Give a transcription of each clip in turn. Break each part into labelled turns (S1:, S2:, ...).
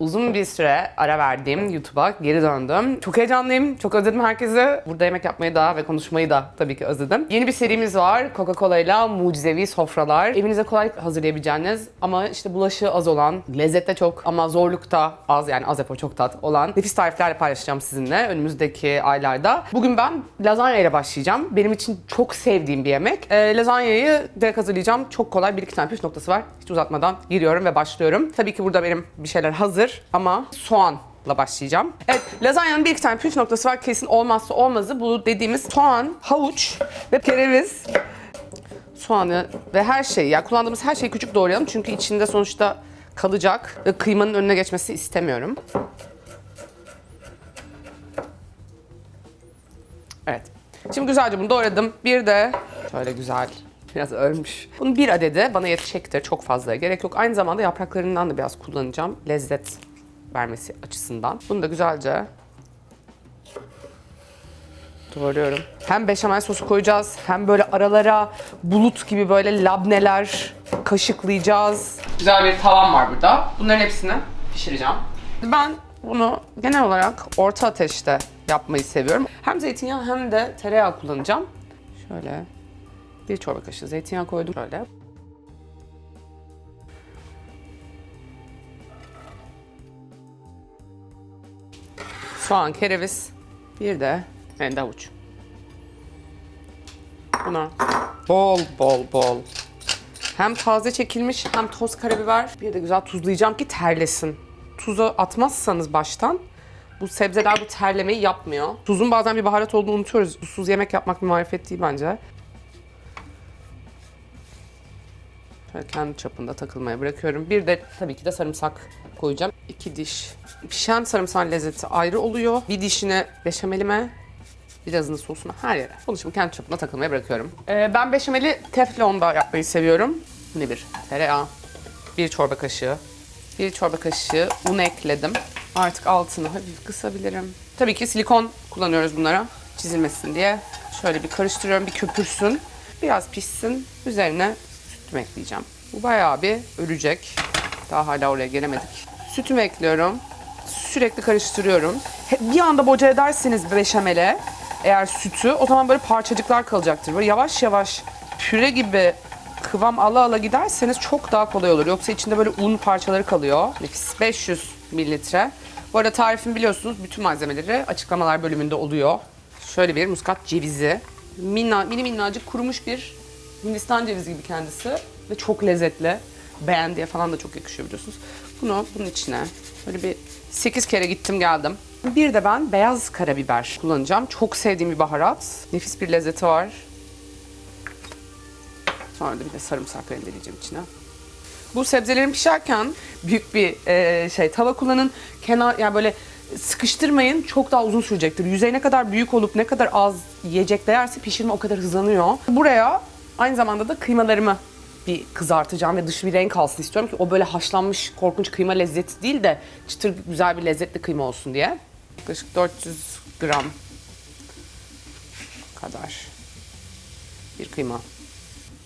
S1: Uzun bir süre ara verdiğim YouTube'a geri döndüm. Çok heyecanlıyım. Çok özledim herkesi. Burada yemek yapmayı da ve konuşmayı da tabii ki özledim. Yeni bir serimiz var. Coca-Cola ile mucizevi sofralar. Evinize kolay hazırlayabileceğiniz ama işte bulaşı az olan, lezzette çok ama zorlukta az yani az efor çok tat olan nefis tariflerle paylaşacağım sizinle önümüzdeki aylarda. Bugün ben lazanya ile başlayacağım. Benim için çok sevdiğim bir yemek. Ee, lazanyayı direkt hazırlayacağım. Çok kolay bir iki tane püf noktası var. Hiç uzatmadan giriyorum ve başlıyorum. Tabii ki burada benim bir şeyler hazır ama soğanla başlayacağım. Evet, lazanyanın bir iki tane püf noktası var. Kesin olmazsa olmazı bu dediğimiz soğan, havuç ve kereviz. Soğanı ve her şeyi, ya kullandığımız her şeyi küçük doğrayalım. Çünkü içinde sonuçta kalacak ve kıymanın önüne geçmesi istemiyorum. Evet. Şimdi güzelce bunu doğradım. Bir de şöyle güzel biraz ölmüş. Bunun bir adedi bana yetecektir. Çok fazla gerek yok. Aynı zamanda yapraklarından da biraz kullanacağım. Lezzet vermesi açısından. Bunu da güzelce doğruyorum. Hem beşamel sosu koyacağız hem böyle aralara bulut gibi böyle labneler kaşıklayacağız. Güzel bir tavam var burada. Bunların hepsini pişireceğim. Ben bunu genel olarak orta ateşte yapmayı seviyorum. Hem zeytinyağı hem de tereyağı kullanacağım. Şöyle bir çorba kaşığı zeytinyağı koydum. Şöyle. Soğan, kereviz, bir de rende havuç. Buna bol bol bol hem taze çekilmiş hem toz karabiber. Bir de güzel tuzlayacağım ki terlesin. Tuzu atmazsanız baştan bu sebzeler bu terlemeyi yapmıyor. Tuzun bazen bir baharat olduğunu unutuyoruz. Tuzsuz yemek yapmak bir marifet değil bence. Şöyle kendi çapında takılmaya bırakıyorum. Bir de tabii ki de sarımsak koyacağım. İki diş. Pişen sarımsağın lezzeti ayrı oluyor. Bir dişini beşamelime, birazını sosuna her yere. Bunu şimdi kendi çapına takılmaya bırakıyorum. Ee, ben beşameli teflonda yapmayı seviyorum. Ne bir tereyağı, bir çorba kaşığı, bir çorba kaşığı un ekledim. Artık altını hafif kısabilirim. Tabii ki silikon kullanıyoruz bunlara çizilmesin diye. Şöyle bir karıştırıyorum, bir köpürsün. Biraz pişsin. Üzerine sütümü ekleyeceğim. Bu bayağı bir ölecek. Daha hala oraya gelemedik. Sütümü ekliyorum. Sürekli karıştırıyorum. Bir anda boca ederseniz beşamele eğer sütü o zaman böyle parçacıklar kalacaktır. Böyle yavaş yavaş püre gibi kıvam ala ala giderseniz çok daha kolay olur. Yoksa içinde böyle un parçaları kalıyor. Nefis. 500 mililitre. Bu arada tarifimi biliyorsunuz bütün malzemeleri açıklamalar bölümünde oluyor. Şöyle bir muskat cevizi. Minna, mini minnacık kurumuş bir Hindistan cevizi gibi kendisi. Ve çok lezzetli. Beğendiye falan da çok yakışıyor biliyorsunuz. Bunu bunun içine böyle bir 8 kere gittim geldim. Bir de ben beyaz karabiber kullanacağım. Çok sevdiğim bir baharat. Nefis bir lezzeti var. Sonra da bir de sarımsak rendeleyeceğim içine. Bu sebzelerin pişerken büyük bir e, şey tava kullanın. Kenar yani böyle sıkıştırmayın. Çok daha uzun sürecektir. Yüzey ne kadar büyük olup ne kadar az yiyecek değerse pişirme o kadar hızlanıyor. Buraya aynı zamanda da kıymalarımı bir kızartacağım ve dışı bir renk alsın istiyorum ki o böyle haşlanmış korkunç kıyma lezzeti değil de çıtır güzel bir lezzetli kıyma olsun diye. Yaklaşık 400 gram kadar bir kıyma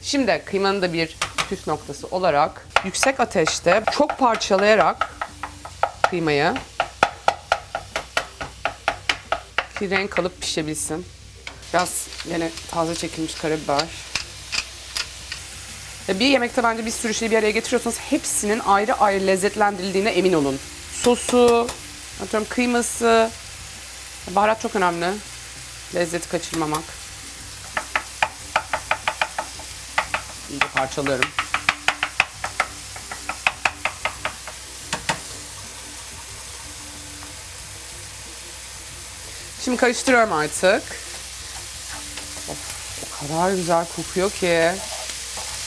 S1: Şimdi kıymanın da bir püf noktası olarak yüksek ateşte çok parçalayarak kıymayı ki renk alıp pişebilsin. Biraz yine taze çekilmiş karabiber. Bir yemekte bence bir sürü şeyi bir araya getiriyorsanız hepsinin ayrı ayrı lezzetlendirildiğine emin olun. Sosu, atıyorum kıyması, baharat çok önemli. Lezzeti kaçırmamak. İyice parçalıyorum. Şimdi karıştırıyorum artık. Of, o kadar güzel kokuyor ki.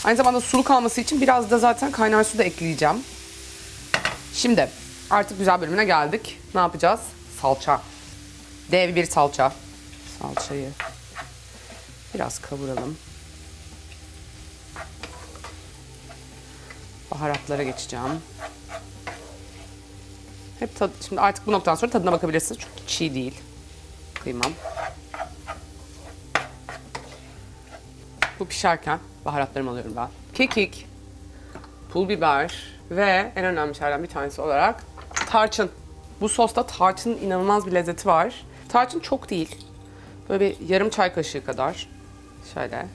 S1: Aynı zamanda sulu kalması için biraz da zaten kaynar su da ekleyeceğim. Şimdi artık güzel bölümüne geldik. Ne yapacağız? Salça. Dev bir salça. Salçayı biraz kavuralım. Baharatlara geçeceğim. Hep tad, şimdi artık bu noktadan sonra tadına bakabilirsiniz. Çünkü çiğ değil. Kıymam. Bu pişerken baharatlarımı alıyorum ben. Kekik, pul biber ve en önemli şeylerden bir tanesi olarak tarçın. Bu sosta tarçının inanılmaz bir lezzeti var. Tarçın çok değil. Böyle bir yarım çay kaşığı kadar. Şöyle.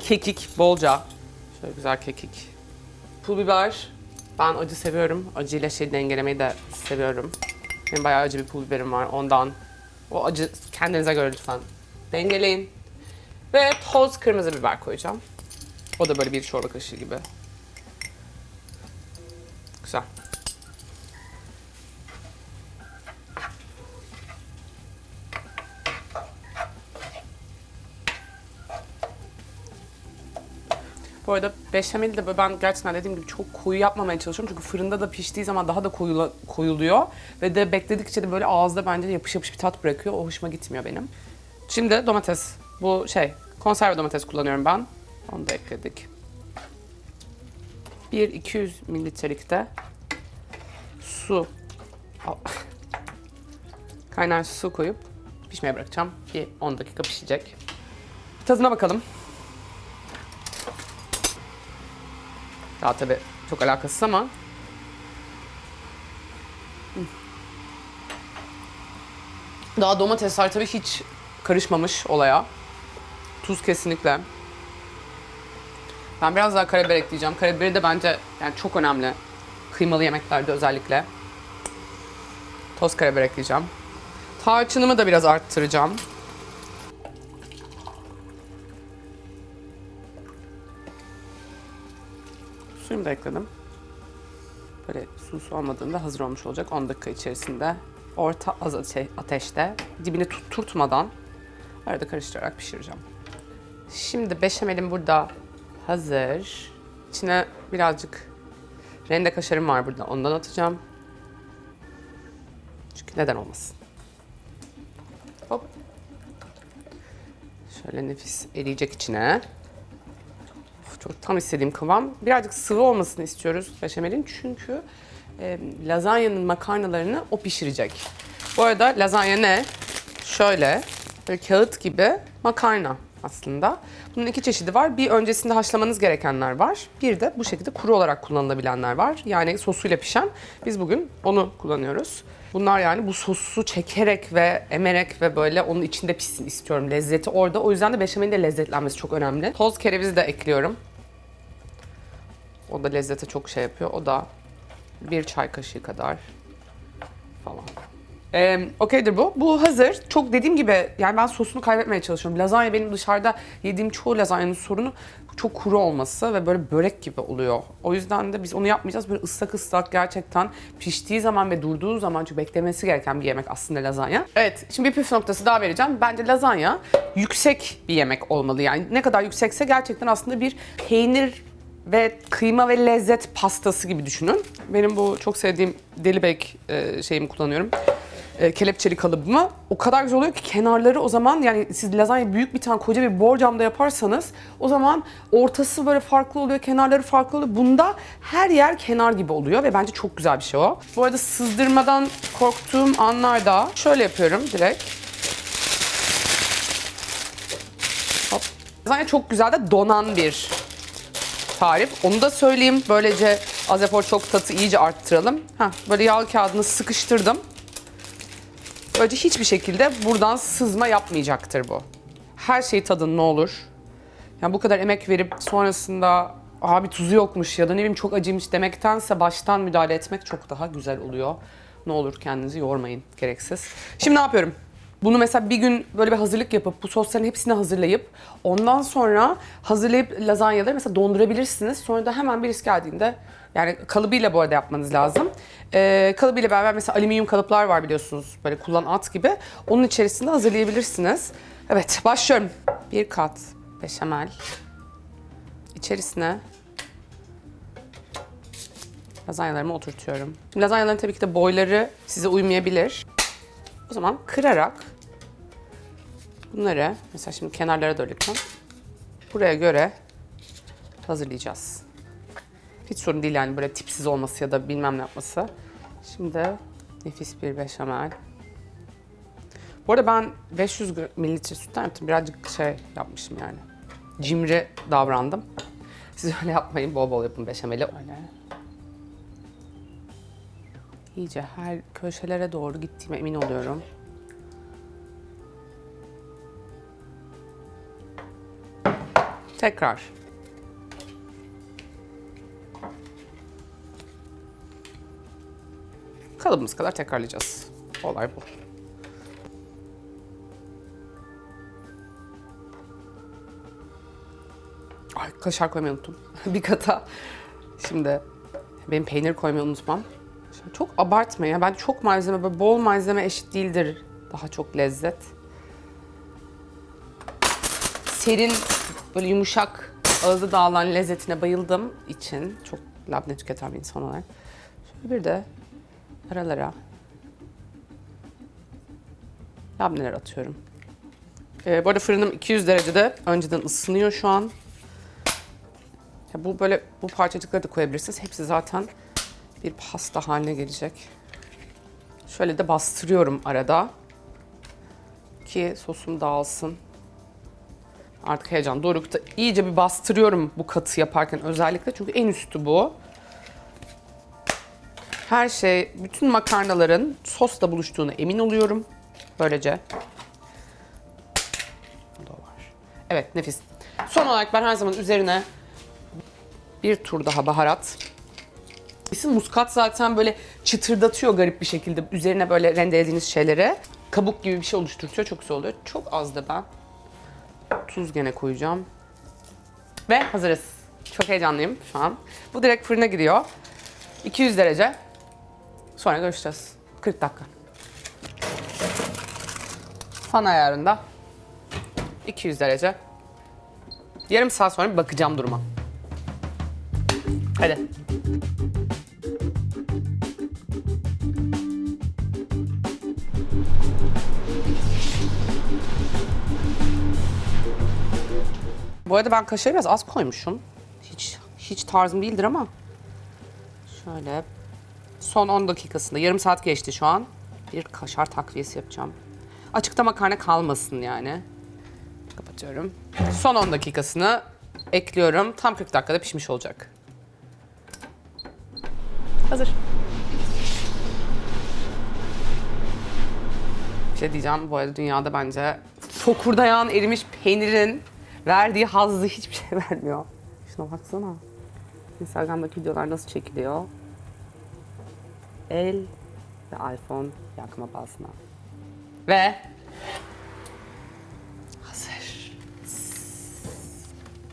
S1: Kekik bolca. Şöyle güzel kekik. Pul biber. Ben acı seviyorum. Acıyla şey dengelemeyi de seviyorum. Benim bayağı acı bir pul biberim var ondan. O acı kendinize göre lütfen dengeleyin. Ve toz kırmızı biber koyacağım. O da böyle bir çorba kaşığı gibi. Güzel. Bu arada beşameli de ben gerçekten dediğim gibi çok koyu yapmamaya çalışıyorum. Çünkü fırında da piştiği zaman daha da koyula, koyuluyor. Ve de bekledikçe de böyle ağızda bence yapış yapış bir tat bırakıyor. O hoşuma gitmiyor benim. Şimdi domates. Bu şey konserve domates kullanıyorum ben. Onu da ekledik. 1 200 mililitrelikte su kaynar su koyup pişmeye bırakacağım. Bir 10 dakika pişecek. Tadına bakalım. Daha tabii çok alakasız ama daha domatesler tabii hiç karışmamış olaya. Tuz kesinlikle. Ben biraz daha karabiber ekleyeceğim. Karabiberi de bence yani çok önemli. Kıymalı yemeklerde özellikle. Toz karabiber ekleyeceğim. Tarçınımı da biraz arttıracağım. Suyumu da ekledim. Böyle su su olmadığında hazır olmuş olacak 10 dakika içerisinde. Orta az ate- ateşte dibini tutturtmadan arada karıştırarak pişireceğim. Şimdi beşamelim burada hazır. İçine birazcık rende kaşarım var burada. Ondan atacağım. Çünkü neden olmasın. Hop. Şöyle nefis eriyecek içine. Of, çok tam istediğim kıvam. Birazcık sıvı olmasını istiyoruz beşamelin. Çünkü e, lazanyanın makarnalarını o pişirecek. Bu arada lazanya ne? Şöyle böyle kağıt gibi makarna aslında. Bunun iki çeşidi var. Bir öncesinde haşlamanız gerekenler var. Bir de bu şekilde kuru olarak kullanılabilenler var. Yani sosuyla pişen. Biz bugün onu kullanıyoruz. Bunlar yani bu sosu çekerek ve emerek ve böyle onun içinde pişsin istiyorum. Lezzeti orada. O yüzden de beşamelin de lezzetlenmesi çok önemli. Toz kerevizi de ekliyorum. O da lezzete çok şey yapıyor. O da bir çay kaşığı kadar falan. Ee, okeydir bu. Bu hazır. Çok dediğim gibi yani ben sosunu kaybetmeye çalışıyorum. Lazanya benim dışarıda yediğim çoğu lazanyanın sorunu çok kuru olması ve böyle börek gibi oluyor. O yüzden de biz onu yapmayacağız. Böyle ıslak ıslak gerçekten piştiği zaman ve durduğu zaman çünkü beklemesi gereken bir yemek aslında lazanya. Evet şimdi bir püf noktası daha vereceğim. Bence lazanya yüksek bir yemek olmalı. Yani ne kadar yüksekse gerçekten aslında bir peynir ve kıyma ve lezzet pastası gibi düşünün. Benim bu çok sevdiğim deli bek e, şeyimi kullanıyorum. E, kelepçeli kalıbımı. O kadar güzel oluyor ki kenarları o zaman yani siz lazanya büyük bir tane koca bir borcamda yaparsanız o zaman ortası böyle farklı oluyor, kenarları farklı oluyor. Bunda her yer kenar gibi oluyor ve bence çok güzel bir şey o. Bu arada sızdırmadan korktuğum anlarda şöyle yapıyorum direkt. Hop. Lazanya çok güzel de donan bir tarif. Onu da söyleyeyim. Böylece az efor çok tatı iyice arttıralım. Heh, böyle yağ kağıdını sıkıştırdım. Böylece hiçbir şekilde buradan sızma yapmayacaktır bu. Her şey tadın ne olur. Yani bu kadar emek verip sonrasında abi tuzu yokmuş ya da ne bileyim çok acıymış demektense baştan müdahale etmek çok daha güzel oluyor. Ne olur kendinizi yormayın gereksiz. Şimdi ne yapıyorum? Bunu mesela bir gün böyle bir hazırlık yapıp bu sosların hepsini hazırlayıp ondan sonra hazırlayıp lazanyaları mesela dondurabilirsiniz. Sonra da hemen bir risk geldiğinde yani kalıbıyla bu arada yapmanız lazım. Ee, kalıbıyla beraber mesela alüminyum kalıplar var biliyorsunuz böyle kullan at gibi. Onun içerisinde hazırlayabilirsiniz. Evet başlıyorum. Bir kat beşamel. İçerisine lazanyalarımı oturtuyorum. Lazanyaların tabii ki de boyları size uymayabilir. O zaman kırarak bunları mesela şimdi kenarlara yapacağım. Buraya göre hazırlayacağız. Hiç sorun değil yani böyle tipsiz olması ya da bilmem ne yapması. Şimdi nefis bir beşamel. Bu arada ben 500 gra- mililitre sütten yaptım. Birazcık şey yapmışım yani. Cimri davrandım. Siz öyle yapmayın. Bol bol yapın beşameli. Öyle. İyice her köşelere doğru gittiğime emin oluyorum. Tekrar. Kalıbımız kadar tekrarlayacağız. Olay bu. Ay kaşar koymayı unuttum. bir kata. Şimdi benim peynir koymayı unutmam. Çok abartma ya. Ben çok malzeme, böyle bol malzeme eşit değildir. Daha çok lezzet. Serin, böyle yumuşak, ağızda dağılan lezzetine bayıldığım için çok labne tüketen bir insan olarak. Şöyle bir de aralara labneler atıyorum. Ee, bu arada fırınım 200 derecede. Önceden ısınıyor şu an. Ya bu böyle bu parçacıkları da koyabilirsiniz. Hepsi zaten bir pasta haline gelecek. Şöyle de bastırıyorum arada. Ki sosum dağılsın. Artık heyecan dorukta. iyice bir bastırıyorum bu katı yaparken özellikle. Çünkü en üstü bu. Her şey, bütün makarnaların sosla buluştuğuna emin oluyorum. Böylece. Evet nefis. Son olarak ben her zaman üzerine bir tur daha baharat. Muskat zaten böyle çıtırdatıyor garip bir şekilde. Üzerine böyle rendelediğiniz şeyleri. Kabuk gibi bir şey oluşturuyor. Çok güzel oluyor. Çok az da ben tuz gene koyacağım. Ve hazırız. Çok heyecanlıyım şu an. Bu direkt fırına giriyor. 200 derece. Sonra görüşeceğiz. 40 dakika. Fan ayarında. 200 derece. Yarım saat sonra bir bakacağım duruma. Hadi. Bu arada ben kaşarı biraz az koymuşum. Hiç hiç tarzım değildir ama. Şöyle son 10 dakikasında yarım saat geçti şu an. Bir kaşar takviyesi yapacağım. Açıkta makarna kalmasın yani. Kapatıyorum. Son 10 dakikasını ekliyorum. Tam 40 dakikada pişmiş olacak. Hazır. Bir şey diyeceğim. Bu arada dünyada bence fokurda yağın erimiş peynirin verdiği hazzı hiçbir şey vermiyor. Şuna baksana. Instagram'daki videolar nasıl çekiliyor? El ve iPhone yakma basma. Ve hazır.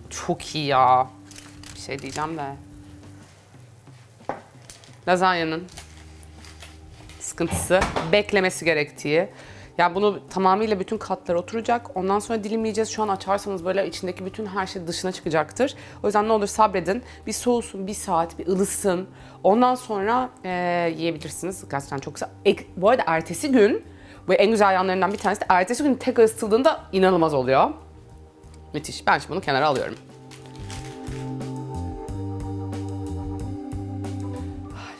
S1: Çok iyi ya. Bir şey diyeceğim de. Lazanyanın sıkıntısı beklemesi gerektiği. Yani bunu tamamıyla bütün katlara oturacak. Ondan sonra dilimleyeceğiz. Şu an açarsanız böyle içindeki bütün her şey dışına çıkacaktır. O yüzden ne olur sabredin. Bir soğusun, bir saat, bir ılısın. Ondan sonra eee, yiyebilirsiniz. Gerçekten çok güzel. Bu arada ertesi gün, bu en güzel yanlarından bir tanesi de ertesi gün tekrar ısıtıldığında inanılmaz oluyor. Müthiş. Ben şimdi bunu kenara alıyorum.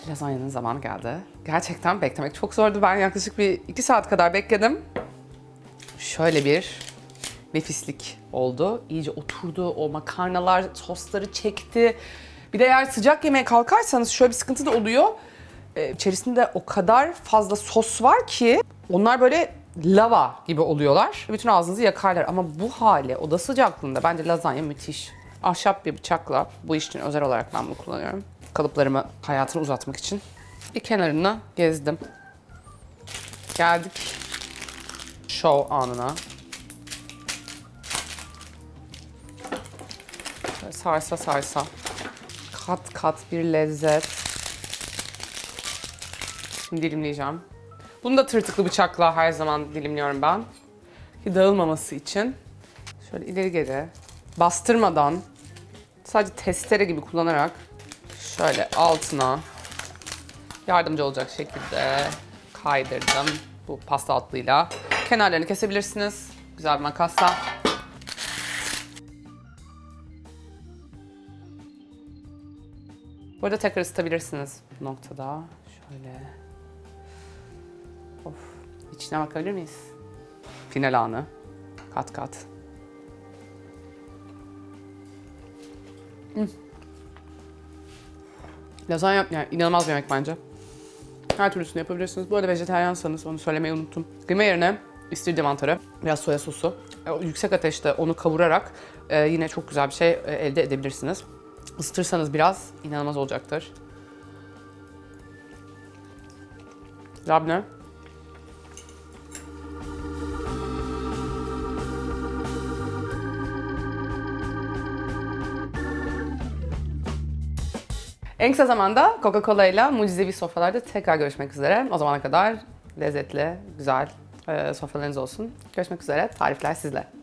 S1: Lazanyanın zamanı geldi. Gerçekten beklemek çok zordu. Ben yaklaşık bir iki saat kadar bekledim. Şöyle bir nefislik oldu. İyice oturdu. O makarnalar sosları çekti. Bir de eğer sıcak yemeye kalkarsanız şöyle bir sıkıntı da oluyor. Ee, içerisinde o kadar fazla sos var ki onlar böyle lava gibi oluyorlar. Bütün ağzınızı yakarlar ama bu hali oda sıcaklığında bence lazanya müthiş. Ahşap bir bıçakla bu iş için özel olarak ben bunu kullanıyorum. Kalıplarımı hayatını uzatmak için. Bir kenarını gezdim. Geldik show anına. Şöyle sarsa sarsa. Kat kat bir lezzet. Şimdi dilimleyeceğim. Bunu da tırtıklı bıçakla her zaman dilimliyorum ben. Ki dağılmaması için. Şöyle ileri geri bastırmadan sadece testere gibi kullanarak şöyle altına yardımcı olacak şekilde kaydırdım bu pasta altlığıyla. Kenarlarını kesebilirsiniz. Güzel bir makasla. Burada tekrar ısıtabilirsiniz bu noktada. Şöyle. Of. İçine bakabilir miyiz? Final anı. Kat kat. Hmm. Lazanya yani inanılmaz bir yemek bence. Her türlüsünü yapabilirsiniz. Bu arada vejetaryansanız onu söylemeyi unuttum. Kıyma yerine istiridye mantarı, biraz soya sosu. e, Yüksek ateşte onu kavurarak e, yine çok güzel bir şey e, elde edebilirsiniz. Isıtırsanız biraz inanılmaz olacaktır. Labne. En kısa zamanda Coca-Cola ile mucizevi sofralarda tekrar görüşmek üzere. O zamana kadar lezzetli, güzel e, sofralarınız olsun. Görüşmek üzere. Tarifler sizle.